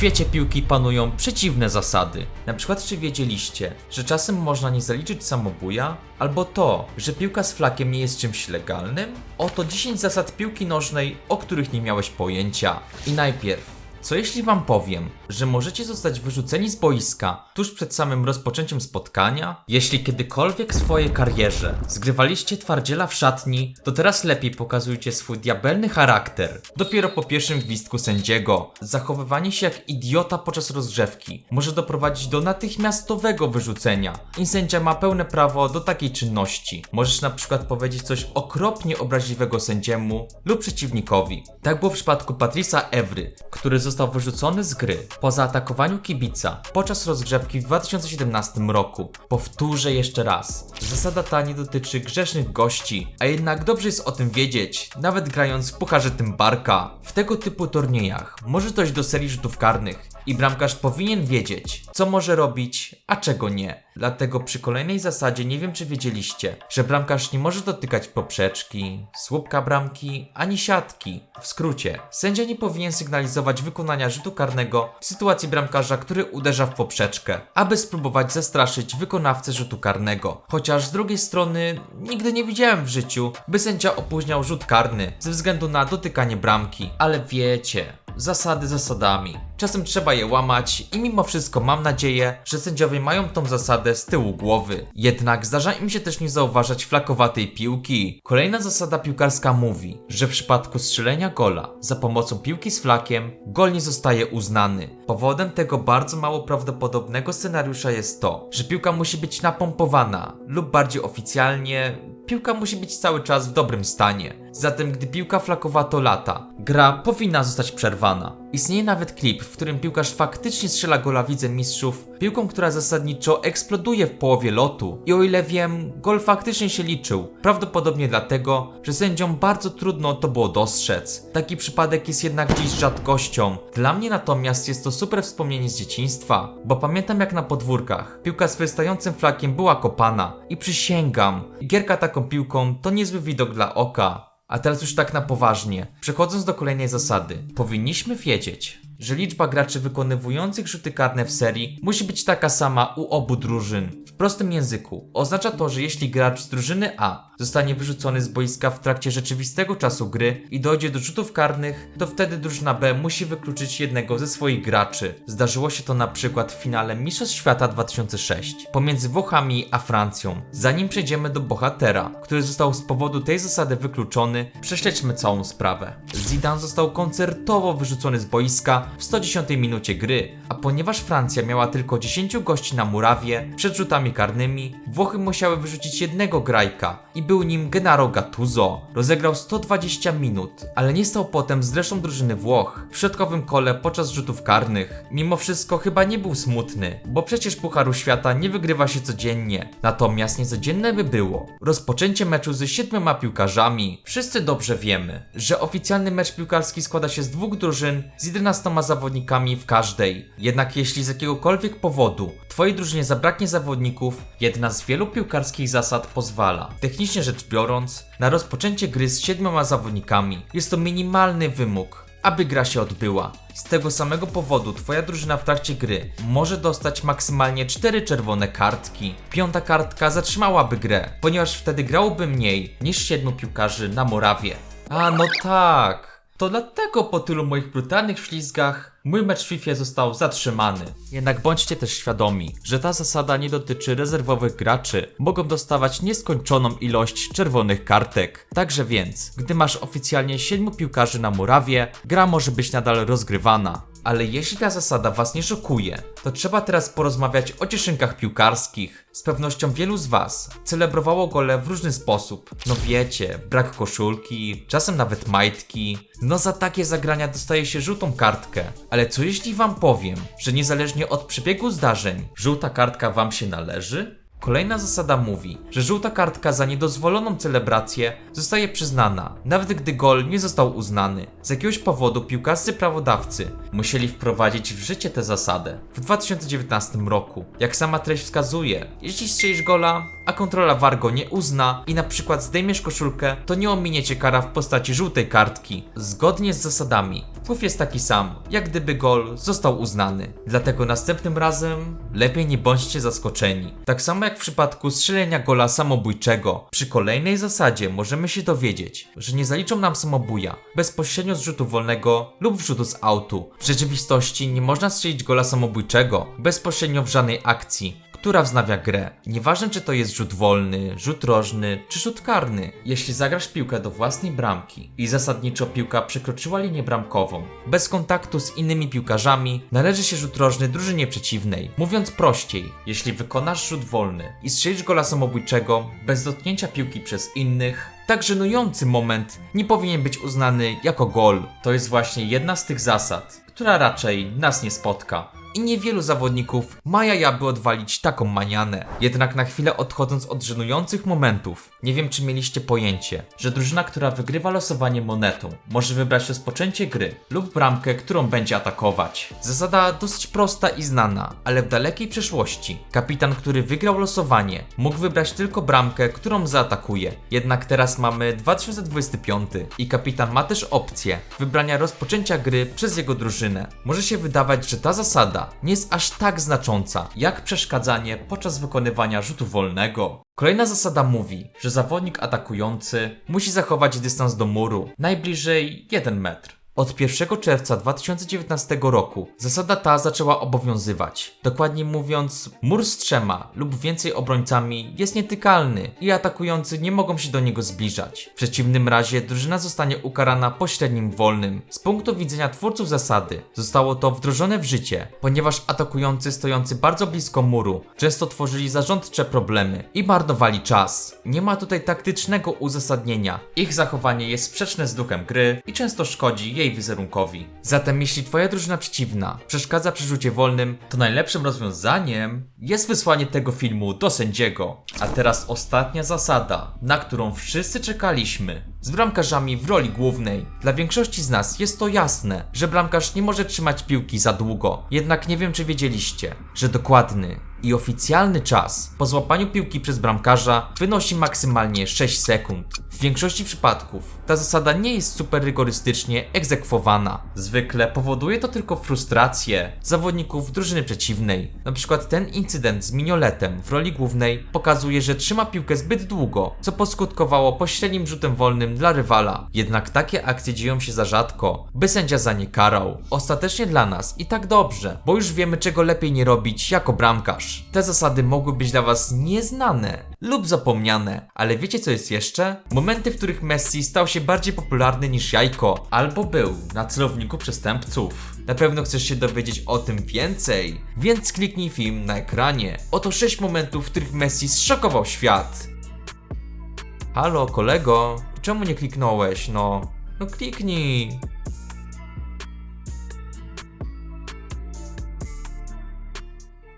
świecie piłki panują przeciwne zasady. Na przykład czy wiedzieliście, że czasem można nie zaliczyć samobuja? Albo to, że piłka z flakiem nie jest czymś legalnym? Oto 10 zasad piłki nożnej, o których nie miałeś pojęcia. I najpierw, co jeśli wam powiem, że możecie zostać wyrzuceni z boiska tuż przed samym rozpoczęciem spotkania? Jeśli kiedykolwiek w swojej karierze zgrywaliście twardziela w szatni, to teraz lepiej pokazujcie swój diabelny charakter. Dopiero po pierwszym gwizdku sędziego, zachowywanie się jak idiota podczas rozgrzewki może doprowadzić do natychmiastowego wyrzucenia i sędzia ma pełne prawo do takiej czynności. Możesz na przykład powiedzieć coś okropnie obraźliwego sędziemu lub przeciwnikowi. Tak było w przypadku Patrisa Evry, który został wyrzucony z gry po zaatakowaniu kibica podczas rozgrzewki w 2017 roku. Powtórzę jeszcze raz. Zasada ta nie dotyczy grzesznych gości, a jednak dobrze jest o tym wiedzieć, nawet grając w Pucharze Tymbarka. W tego typu turniejach może dojść do serii rzutów karnych i bramkarz powinien wiedzieć, co może robić, a czego nie. Dlatego przy kolejnej zasadzie nie wiem czy wiedzieliście, że bramkarz nie może dotykać poprzeczki, słupka bramki, ani siatki. W skrócie, sędzia nie powinien sygnalizować wykonania rzutu karnego w sytuacji bramkarza, który uderza w poprzeczkę, aby spróbować zastraszyć wykonawcę rzutu karnego. Chociaż z drugiej strony nigdy nie widziałem w życiu, by sędzia opóźniał rzut karny ze względu na dotykanie bramki. Ale wiecie, zasady zasadami. Czasem trzeba je łamać i mimo wszystko mam nadzieję, że sędziowie mają tą zasadę z tyłu głowy. Jednak zdarza im się też nie zauważać flakowatej piłki. Kolejna zasada piłkarska mówi, że w przypadku strzelenia gola za pomocą piłki z flakiem, gol nie zostaje uznany. Powodem tego bardzo mało prawdopodobnego scenariusza jest to, że piłka musi być napompowana lub bardziej oficjalnie piłka musi być cały czas w dobrym stanie. Zatem gdy piłka flakowato lata, gra powinna zostać przerwana. Istnieje nawet klip, w którym piłkarz faktycznie strzela gola w Lidze Mistrzów, piłką, która zasadniczo eksploduje w połowie lotu. I o ile wiem, gol faktycznie się liczył. Prawdopodobnie dlatego, że sędziom bardzo trudno to było dostrzec. Taki przypadek jest jednak dziś rzadkością. Dla mnie natomiast jest to super wspomnienie z dzieciństwa, bo pamiętam jak na podwórkach piłka z wystającym flakiem była kopana. I przysięgam, gierka taką piłką to niezły widok dla oka. A teraz już tak na poważnie. Przechodząc do kolejnej zasady. Powinniśmy wiedzieć, że liczba graczy wykonywujących rzuty karne w serii musi być taka sama u obu drużyn. W prostym języku oznacza to, że jeśli gracz z drużyny A zostanie wyrzucony z boiska w trakcie rzeczywistego czasu gry i dojdzie do rzutów karnych, to wtedy drużyna B musi wykluczyć jednego ze swoich graczy. Zdarzyło się to na przykład w finale Mistrzostw Świata 2006 pomiędzy Włochami a Francją. Zanim przejdziemy do bohatera, który został z powodu tej zasady wykluczony, prześledźmy całą sprawę. Zidane został koncertowo wyrzucony z boiska w 110 minucie gry, a ponieważ Francja miała tylko 10 gości na murawie przed rzutami karnymi, Włochy musiały wyrzucić jednego grajka i był nim Gennaro Gattuso. Rozegrał 120 minut, ale nie stał potem z resztą drużyny Włoch w środkowym kole podczas rzutów karnych. Mimo wszystko chyba nie był smutny, bo przecież Pucharu Świata nie wygrywa się codziennie. Natomiast niecodzienne by było rozpoczęcie meczu ze siedmioma piłkarzami. Wszyscy dobrze wiemy, że oficjalny mecz piłkarski składa się z dwóch drużyn z 11 zawodnikami w każdej. Jednak jeśli z jakiegokolwiek powodu twojej drużynie zabraknie zawodników, jedna z wielu piłkarskich zasad pozwala, technicznie rzecz biorąc, na rozpoczęcie gry z siedmioma zawodnikami. Jest to minimalny wymóg, aby gra się odbyła. Z tego samego powodu twoja drużyna w trakcie gry może dostać maksymalnie 4 czerwone kartki. Piąta kartka zatrzymałaby grę, ponieważ wtedy grałoby mniej niż 7 piłkarzy na Morawie. A no tak. To dlatego po tylu moich brutalnych ślizgach mój mecz w FIFA został zatrzymany. Jednak bądźcie też świadomi, że ta zasada nie dotyczy rezerwowych graczy. Mogą dostawać nieskończoną ilość czerwonych kartek. Także więc, gdy masz oficjalnie 7 piłkarzy na murawie, gra może być nadal rozgrywana. Ale jeśli ta zasada was nie szokuje, to trzeba teraz porozmawiać o cieszynkach piłkarskich. Z pewnością wielu z was celebrowało gole w różny sposób. No wiecie, brak koszulki, czasem nawet majtki. No za takie zagrania dostaje się żółtą kartkę. Ale co jeśli wam powiem, że niezależnie od przebiegu zdarzeń, żółta kartka wam się należy? Kolejna zasada mówi, że żółta kartka za niedozwoloną celebrację zostaje przyznana, nawet gdy gol nie został uznany. Z jakiegoś powodu piłkarscy prawodawcy musieli wprowadzić w życie tę zasadę w 2019 roku. Jak sama treść wskazuje, jeśli strzelisz gola, a kontrola VAR go nie uzna i na przykład zdejmiesz koszulkę, to nie ominie cię kara w postaci żółtej kartki. Zgodnie z zasadami. Wpływ jest taki sam, jak gdyby gol został uznany. Dlatego następnym razem lepiej nie bądźcie zaskoczeni. Tak samo jak w przypadku strzelenia gola samobójczego. Przy kolejnej zasadzie możemy się dowiedzieć, że nie zaliczą nam samobuja bezpośrednio z rzutu wolnego lub wrzutu z autu. W rzeczywistości nie można strzelić gola samobójczego bezpośrednio w żadnej akcji, która wznawia grę. Nieważne czy to jest rzut wolny, rzut rożny czy rzut karny. Jeśli zagrasz piłkę do własnej bramki i zasadniczo piłka przekroczyła linię bramkową, bez kontaktu z innymi piłkarzami, należy się rzut rożny drużynie przeciwnej. Mówiąc prościej, jeśli wykonasz rzut wolny i strzelisz gola samobójczego bez dotknięcia piłki przez innych, tak żenujący moment nie powinien być uznany jako gol. To jest właśnie jedna z tych zasad, która raczej nas nie spotka. I niewielu zawodników ma jaja, by odwalić taką manianę. Jednak na chwilę odchodząc od żenujących momentów, nie wiem czy mieliście pojęcie, że drużyna, która wygrywa losowanie monetą, może wybrać rozpoczęcie gry lub bramkę, którą będzie atakować. Zasada dosyć prosta i znana, ale w dalekiej przeszłości kapitan, który wygrał losowanie, mógł wybrać tylko bramkę, którą zaatakuje. Jednak teraz mamy 2025 i kapitan ma też opcję wybrania rozpoczęcia gry przez jego drużynę. Może się wydawać, że ta zasada nie jest aż tak znacząca, jak przeszkadzanie podczas wykonywania rzutu wolnego. Kolejna zasada mówi, że zawodnik atakujący musi zachować dystans do muru najbliżej 1 metr. Od 1 czerwca 2019 roku zasada ta zaczęła obowiązywać. Dokładnie mówiąc, mur z trzema lub więcej obrońcami jest nietykalny i atakujący nie mogą się do niego zbliżać. W przeciwnym razie drużyna zostanie ukarana pośrednim wolnym. Z punktu widzenia twórców zasady zostało to wdrożone w życie, ponieważ atakujący stojący bardzo blisko muru często tworzyli zarządcze problemy i marnowali czas. Nie ma tutaj taktycznego uzasadnienia. Ich zachowanie jest sprzeczne z duchem gry i często szkodzi jej wizerunkowi. Zatem jeśli twoja drużyna przeciwna przeszkadza przy rzucie wolnym, to najlepszym rozwiązaniem jest wysłanie tego filmu do sędziego. A teraz ostatnia zasada, na którą wszyscy czekaliśmy. Z bramkarzami w roli głównej. Dla większości z nas jest to jasne, że bramkarz nie może trzymać piłki za długo. Jednak nie wiem czy wiedzieliście, że dokładny i oficjalny czas po złapaniu piłki przez bramkarza wynosi maksymalnie 6 sekund. W większości przypadków ta zasada nie jest super rygorystycznie egzekwowana. Zwykle powoduje to tylko frustrację zawodników drużyny przeciwnej. Na przykład ten incydent z Minioletem w roli głównej pokazuje, że trzyma piłkę zbyt długo, co poskutkowało pośrednim rzutem wolnym dla rywala. Jednak takie akcje dzieją się za rzadko, by sędzia za nie karał. Ostatecznie dla nas i tak dobrze, bo już wiemy czego lepiej nie robić jako bramkarz. Te zasady mogły być dla was nieznane lub zapomniane, ale wiecie co jest jeszcze? Momenty, w których Messi stał się bardziej popularny niż jajko, albo był na celowniku przestępców. Na pewno chcesz się dowiedzieć o tym więcej, więc kliknij film na ekranie. Oto 6 momentów, w których Messi zszokował świat. Halo kolego, czemu nie kliknąłeś? No, no kliknij.